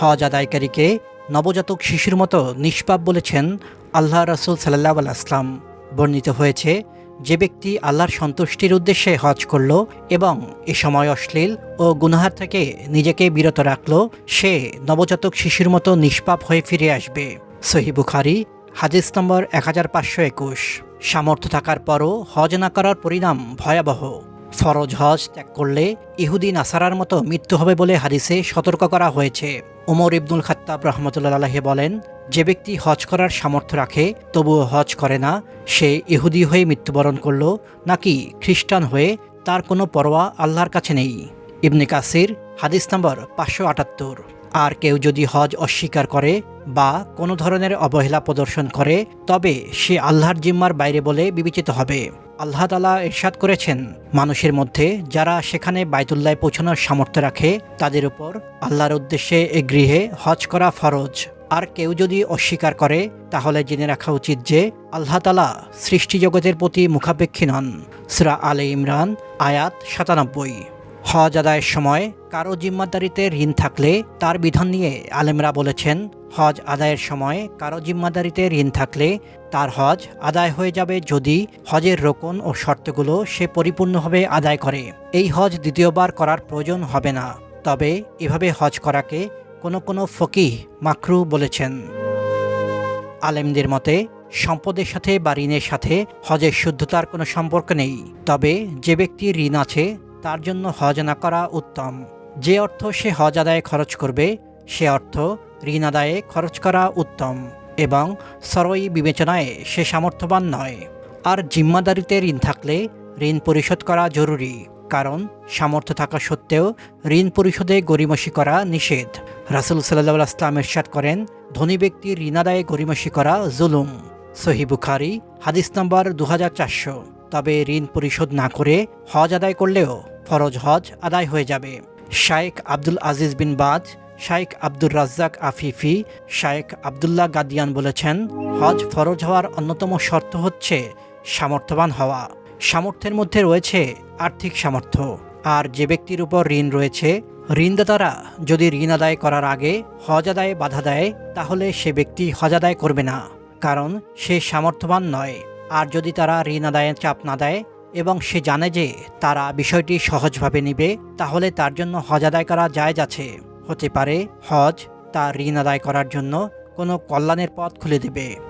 হজ আদায়কারীকে নবজাতক শিশুর মতো নিষ্পাপ বলেছেন আল্লাহ রসুল সাল্লাহ আসলাম বর্ণিত হয়েছে, যে ব্যক্তি আল্লাহর সন্তুষ্টির উদ্দেশ্যে হজ করল এবং এ সময় অশ্লীল ও গুনাহার থেকে নিজেকে বিরত রাখল, সে নবজাতক শিশুর মতো নিষ্পাপ হয়ে ফিরে আসবে। সহি বুখারি, হাদিস নম্বর এক হাজার পাঁচশো একুশ। সামর্থ্য থাকার পরও হজ না করার পরিণাম ভয়াবহ। ফরজ হজ ত্যাগ করলে ইহুদি নাসারার মতো মৃত্যু হবে বলে হাদিসে সতর্ক করা হয়েছে। ওমর ইবনুল খাত্তাব রহমতুল্লাহ আলাহে বলেন, যে ব্যক্তি হজ করার সামর্থ্য রাখে, তবুও হজ করে না। সে ইহুদি হয়ে মৃত্যুবরণ করল, নাকি খ্রিস্টান হয়ে তার কোনো পরোয়া আল্লাহর কাছে নেই। ইবনে কাসির, হাদিস নম্বর পাঁচশো আটাত্তর। আর কেউ যদি হজ অস্বীকার করে বা কোনো ধরনের অবহেলা প্রদর্শন করে, তবে সে আল্লাহর জিম্মার বাইরে বলে বিবেচিত হবে। আল্লাহ তালা ইরশাদ করেছেন, মানুষের মধ্যে যারা সেখানে বাইতুল্লায় পৌঁছানোর সামর্থ্য রাখে, তাদের উপর আল্লাহর উদ্দেশ্যে এ গৃহে হজ করা ফরজ। আর কেউ যদি অস্বীকার করে, তাহলে জেনে রাখা উচিত যে আল্লাহ তালা সৃষ্টি জগতের প্রতি মুখাপেক্ষী নন। সুরা আলে ইমরান, আয়াত সাতানব্বই। হজ আদায়ের সময় কারও জিম্মাদারিতে ঋণ থাকলে তার বিধান নিয়ে আলেমরা বলেছেন, হজ আদায়ের সময় কারও জিম্মাদারিতে ঋণ থাকলে তার হজ আদায় হয়ে যাবে যদি হজের রোকন ও শর্তগুলো সে পরিপূর্ণভাবে আদায় করে। এই হজ দ্বিতীয়বার করার প্রয়োজন হবে না। তবে এভাবে হজ করাকে কোনো কোনো ফকিহ, মাকরু বলেছেন। আলেমদের মতে, সম্পদের সাথে বা ঋণের সাথে হজের শুদ্ধতার কোনো সম্পর্ক নেই। তবে যে ব্যক্তির ঋণ আছে তার জন্য হজ না করা উত্তম। যে অর্থ সে হজ আদায়ে খরচ করবে, সে অর্থ ঋণ আদায়ে খরচ করা উত্তম এবং সরই বিবেচনায় সে সামর্থ্যবান নয়। আর জিম্মাদারিতে ঋণ থাকলে ঋণ পরিশোধ করা জরুরি, কারণ সামর্থ্য থাকা সত্ত্বেও ঋণ পরিশোধে গরিমসি করা নিষেধ। রাসুল সাল্লাহ আসলাম এরশাদ করেন, ধনী ব্যক্তির ঋণ আদায়ে গরিমসি করা জুলুম। সহি বুখারি, হাদিস নম্বর দু হাজার চারশো। তবে ঋণ পরিশোধ না করে হজ আদায় করলেও ফরজ হজ আদায় হয়ে যাবে। শাইখ আব্দুল আজিজ বিন বাজ শাইখ আব্দুর রাজ্জাক আফিফি শাইখ আবদুল্লাহ গাদিয়ান বলেছেন, হজ ফরজ হওয়ার অন্যতম শর্ত হচ্ছে সামর্থ্যবান হওয়া। সামর্থ্যের মধ্যে রয়েছে আর্থিক সামর্থ্য। আর যে ব্যক্তির উপর ঋণ রয়েছে, ঋণদাতারা যদি ঋণ আদায় করার আগে হজ আদায়ে বাধা দেয়, তাহলে সে ব্যক্তি হজ আদায় করবে না। কারণ সে সামর্থ্যবান নয়। আর যদি তারা ঋণ আদায়ের চাপ না দেয় এবং সে জানে যে তারা বিষয়টি সহজভাবে নিবে, তাহলে তার জন্য হজ আদায় করা যায় আছে। হতে পারে হজ তার ঋণ আদায় করার জন্য কোনো কল্যাণের পথ খুলে দেবে।